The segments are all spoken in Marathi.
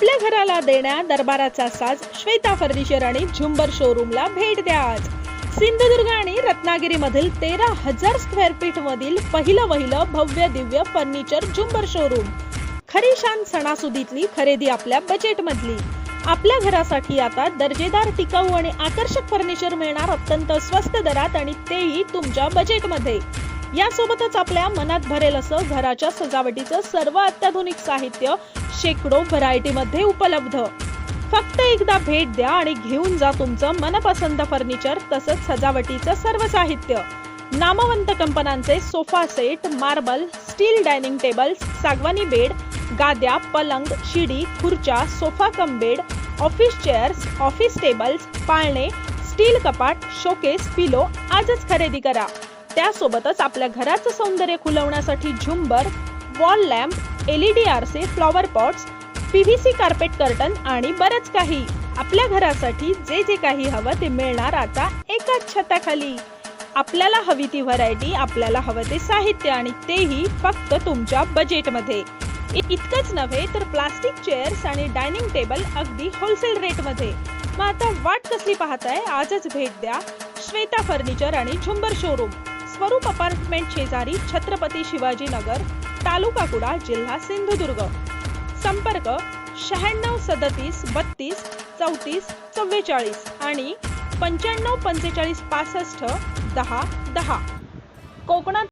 आपल्या घराला देण्या दरबाराचा साज श्वेता फर्निचर आणि झुंबर शोरूमला भेट द्या आज. सिंधुदुर्ग आणि रत्नागिरी मधील तेरा हजार स्क्वेअर फीट मधील पहिलं वहिलं भव्य दिव्य फर्निचर झुंबर शोरूम खरी शान सणासुदीतली खरेदी आपल्या बजेट मधली आपल्या घरासाठी आता दर्जेदार टिकाऊ आणि आकर्षक फर्निचर मिळणार अत्यंत स्वस्त दरात आणि तेही तुमच्या बजेटमध्ये यासोबतच आपल्या मनात भरेल असं घराच्या सजावटीचं सर्व अत्याधुनिक साहित्य शेकडो व्हरायटी मध्ये उपलब्ध. फक्त एकदा भेट द्या आणि घेऊन जा तुमचं मनपसंत फर्निचर तसंच सजावटीचं सर्व साहित्य. नामवंत कंपन्यांचे sofa set marble steel dining tables सागवानी bed गाद्या पलंग शिडी खुर्च्या sofa cum bed office chairs office tables पाळणे स्टील कपाट शोकेस पिलो आजच खरेदी करा. त्यासोबतच आपल्या घराचं सौंदर्य खुलवण्यासाठी झुंबर वॉल लॅम्प एलईडी आरसे flower pots PVC carpet curtain आणि बरंच काही. आपल्या घरासाठी जे जे काही हवं ते मिळणार आता एकाच छताखाली. आपल्याला हवी ती व्हरायटी आपल्याला हवं ते साहित्य आणि तेही फक्त तुमच्या बजेटमध्ये इतकंच नव्हे तर प्लास्टिक चेअर्स आणि डायनिंग टेबल अगदी होलसेल रेटमध्ये मग आता वाट कसली पाहताय? आजच भेट द्या. श्वेता फर्निचर आणि झुंबर शोरूम स्वरूप अपार्टमेंट शेजारी छत्रपती शिवाजी नगर तालुका कुडा जिल्हा सिंधुदुर्ग. संपर्क शहाण्णव सदतीस बत्तीस चौतीस चव्वेचाळीस आणि पंच्याण्णव पंचेचाळीस पासष्ट दहा दहा. कोकणात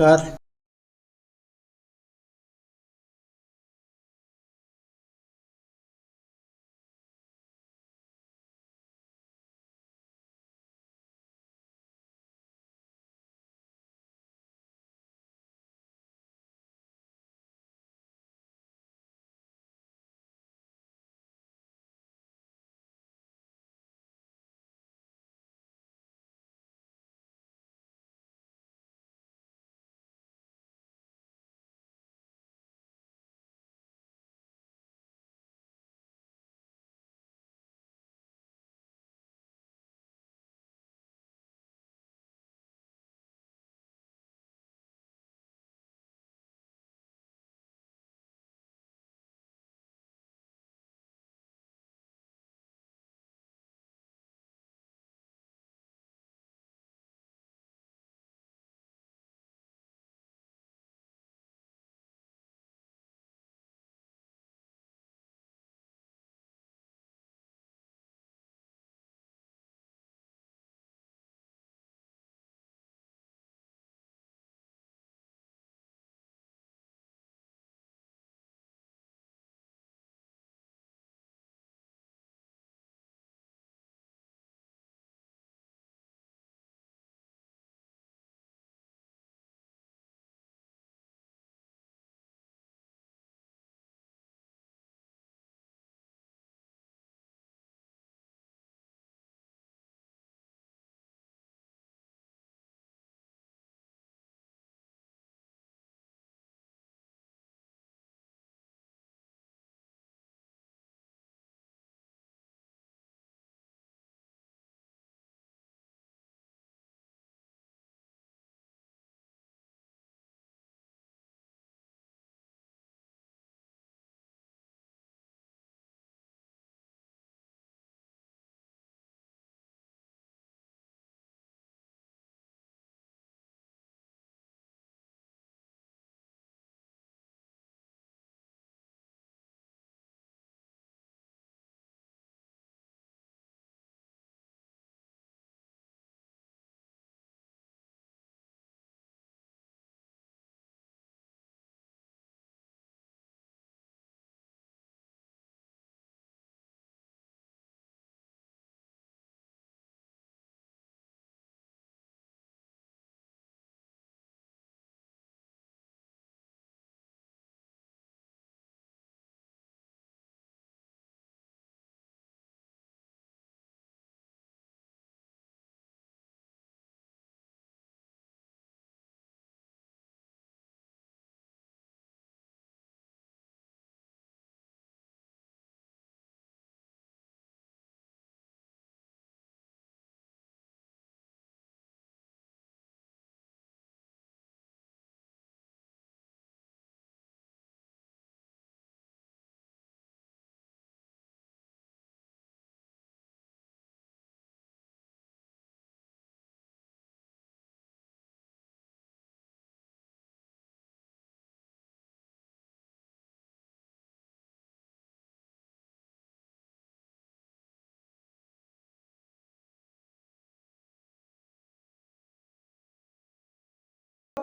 नमस्कार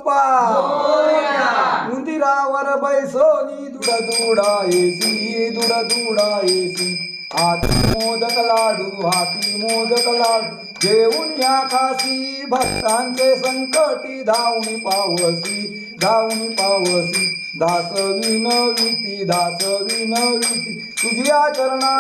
गोपा उंदिरावर बैसोनी दुडा दुडा एसी दुडा दुडा एसी हाती मोदक लाडू हाती मोदक लाडू. जेवून या खासी भक्तांचे संकटी धावणी पावसी धावणी पावसी. दास विनविती दास विनविती तुझ्या चरणा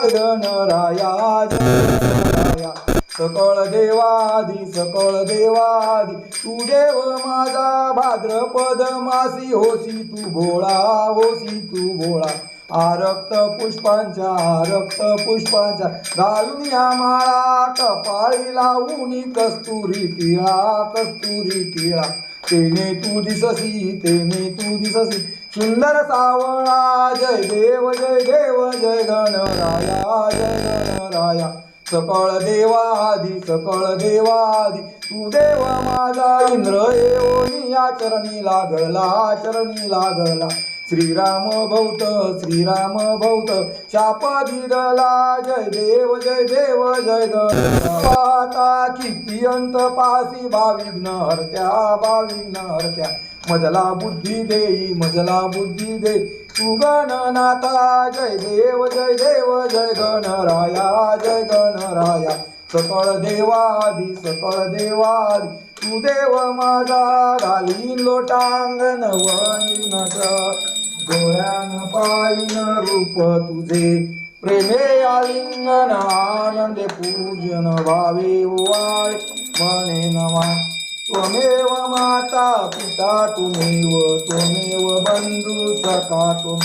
राया राया. सकळ देवादी सकळ देवादी तू देव माझा भाद्रपद मासी होसी तू भोळा होसी तू भोळा. आरक्त पुष्पांच्या आरक्त पुष्पांच्या घालून या माळा कपाळी लावून कस्तुरी टिळा कस्तुरी टिळा. तेने तू दिससी तेने तू दिससी सुंदर सावळा. जय देव जय देव जय गणराया जय गणराया सकळ देवादी सकळ देवादी तू देव माझा इंद्र येऊन या चरणी लागला चरणी लागला. श्रीराम भौत श्रीराम भौत शाप दिदला जय देव जय देव जय गणता किती अंत पासी भाविघ्न हरत्या भाविघ्न हरत्या मजला बुद्धी देई मजला बुद्धी देई गणनाथा जय देव जय देव जय गणराया जय गणराया। सकळ देवादी सकळ देवादी तू देव माझा घालीन लोटांगण वंदिनच डोळ्यान पायीन रूप तुझे प्रेमे आलिंगन आनंदे पूजन भावे वाय म्हणे नमा। त्वमेव माता पिता तुमेव त्वमेव बंधू सखा त्वम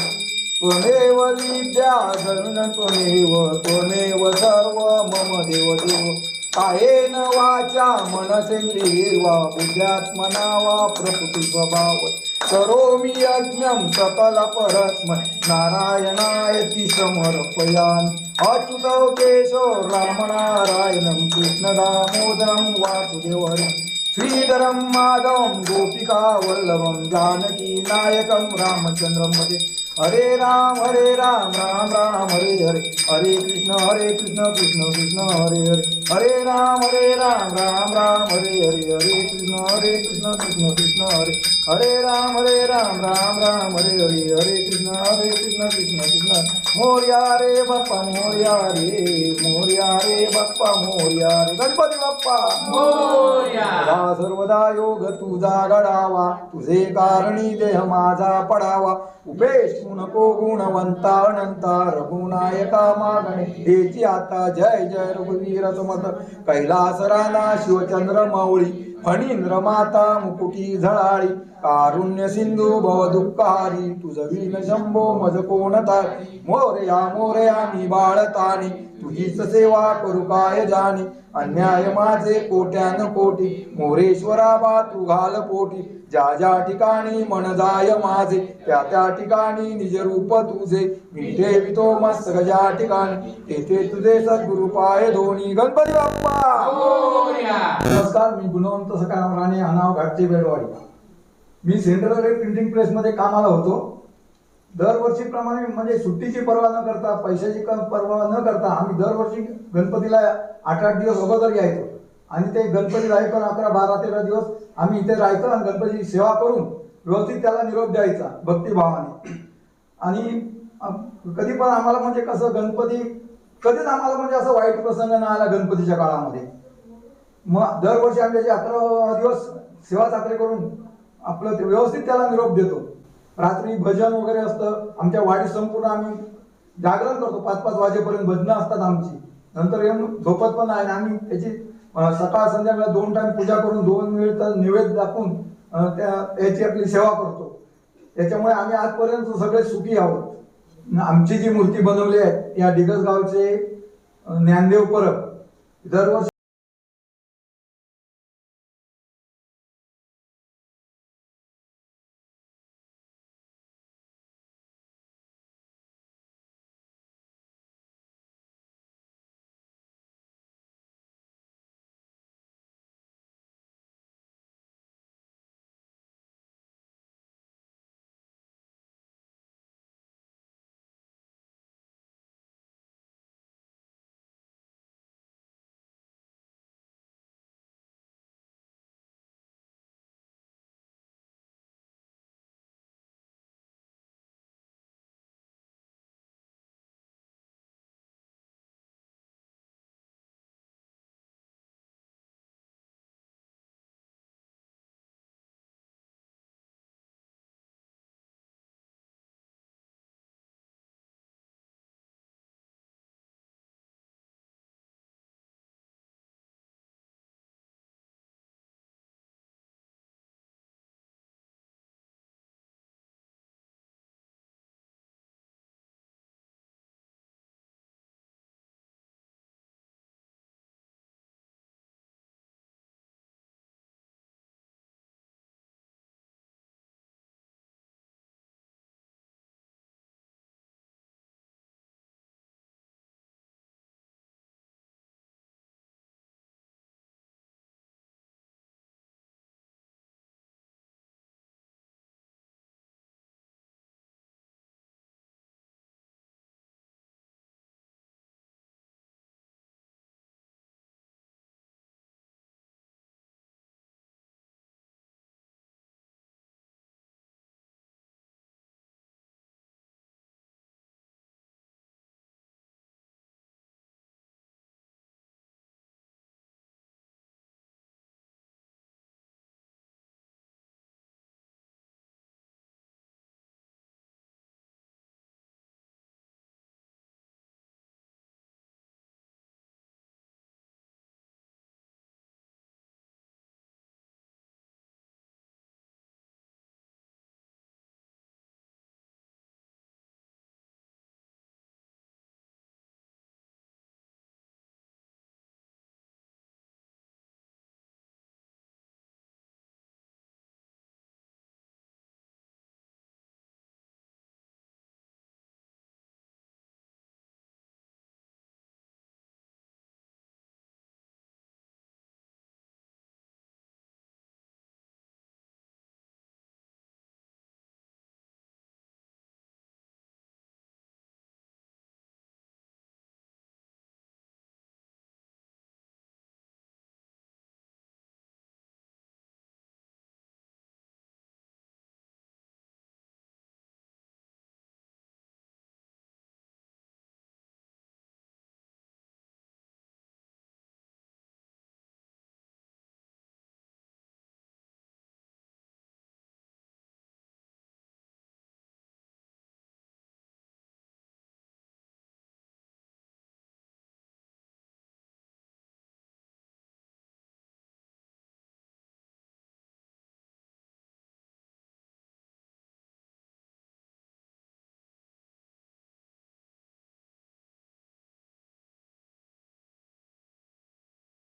त्वमेव विद्या धन त्वमेव त्वमेव सर्व मम देव देव. कायेन वाचा मनसेंद्रियेर्वा बुद्ध्यात्मना वा प्रकृती स्वभाव. करोमि यज्ञं सकल परस्मै नारायणायति समर्पयामि. अच्युतौ केशव रामनारायणं कृष्णदामोदरं वासुदेवहरिं. श्रीधरं माधवं गोपिका वल्लभं जानकी नायकं रामचन्द्रं भजे। हरे राम हरे राम राम राम हरे हरे. हरे कृष्ण हरे कृष्ण कृष्ण कृष्ण हरे हरे. हरे राम हरे राम राम राम हरे हरे. हरे कृष्ण हरे कृष्ण कृष्ण कृष्ण हरे. हरे राम हरे राम राम राम हरे हरे. हरे कृष्ण हरे कृष्ण कृष्ण कृष्ण. मोर्या रे बाप्पा मोर्या रे. मोर्या रे बाप्पा मोर्या रे. गणपती बाप्पा. सदा सर्वदा योग तुझा घडावा. तुझे कारणी देह माझा पडावा. उपेश नको गुणवंता अनंता रघुनायका मागणे. हेची आता जय जय रघुवीर समत. कैलास राणा शिवचंद्र माऊळी फणींद्र माता मुकुटी झळाळी. कारुण्य सिंधू भव दुःखारी तुझ विन शंभो मज कोण तारी मोरया मोरया मी बाळतानी तुझीच सेवा करू काय जाणी अन्याय माझे कोट्यान कोटी मोरेश्वरा बा तू घाल पोटी. ज्या ज्या ठिकाणी मन जाय माझे त्या त्या ठिकाणी निज रूप तुझे. मी ठेवितो मस्तक ज्या ठिकाणी तेथे तुझे सद्गुरु पाय धोनी. गणपती बाप्पा! नमस्कार मी गुणवंत सकाराम राणे अनाव घाटचे बेडवाडी मी सेंट्रल रेट प्रिंटिंग प्रेसमध्ये कामाला होतो. दरवर्षीप्रमाणे म्हणजे सुट्टीची पर्वा न करता पैशाची पर्वा न करता आम्ही दरवर्षी गणपतीला आठ आठ दिवस अगोदर यायचो. आणि ते गणपती राहीपर्यंत अकरा बारा तेरा दिवस आम्ही इथे राहायचो आणि गणपतीची सेवा करून व्यवस्थित त्याला निरोप द्यायचा भक्तिभावाने. आणि कधी पण आम्हाला म्हणजे कसं गणपती कधीच आम्हाला म्हणजे असं वाईट प्रसंग नाही आला गणपतीच्या काळामध्ये. मग दरवर्षी आमच्या जे अकरा दिवस सेवा चाकरी करून आपलं ते व्यवस्थित त्याला निरोप देतो. रात्री भजन वगैरे असतं. आमच्या वाडी संपूर्ण आम्ही जागरण करतो. पाच पाच वाजेपर्यंत भजनं असतात आमची. नंतर येऊन झोपत पण आहे आम्ही त्याची सकाळ संध्याकाळ दोन टाईम पूजा करून दोन वेळ तर नैवेद्य दाखवून त्या याची आपली सेवा करतो. त्याच्यामुळे आम्ही आजपर्यंत सगळे सुखी आहोत. आमची जी मूर्ती बनवली आहे या डिगस गावचे ज्ञानदेव परब दरवर्षी